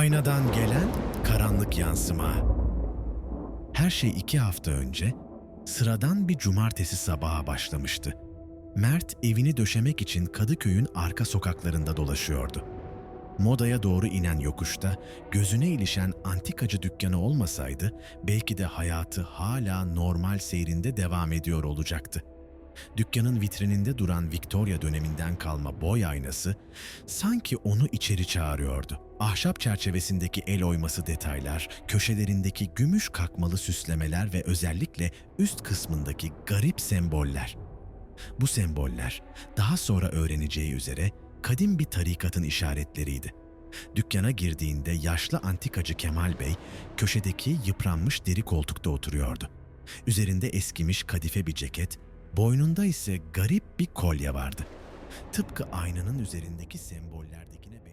Aynadan gelen karanlık yansıma. Her şey iki hafta önce sıradan bir cumartesi sabaha başlamıştı. Mert evini döşemek için Kadıköy'ün arka sokaklarında dolaşıyordu. Modaya doğru inen yokuşta gözüne ilişen antikacı dükkanı olmasaydı belki de hayatı hala normal seyrinde devam ediyor olacaktı. Dükkanın vitrininde duran Victoria döneminden kalma boy aynası sanki onu içeri çağırıyordu. Ahşap çerçevesindeki el oyması detaylar, köşelerindeki gümüş kakmalı süslemeler ve özellikle üst kısmındaki garip semboller. Bu semboller daha sonra öğreneceği üzere kadim bir tarikatın işaretleriydi. Dükkana girdiğinde yaşlı antikacı Kemal Bey köşedeki yıpranmış deri koltukta oturuyordu. Üzerinde eskimiş kadife bir ceket, boynunda ise garip bir kolye vardı. Tıpkı aynanın üzerindeki sembollerdekine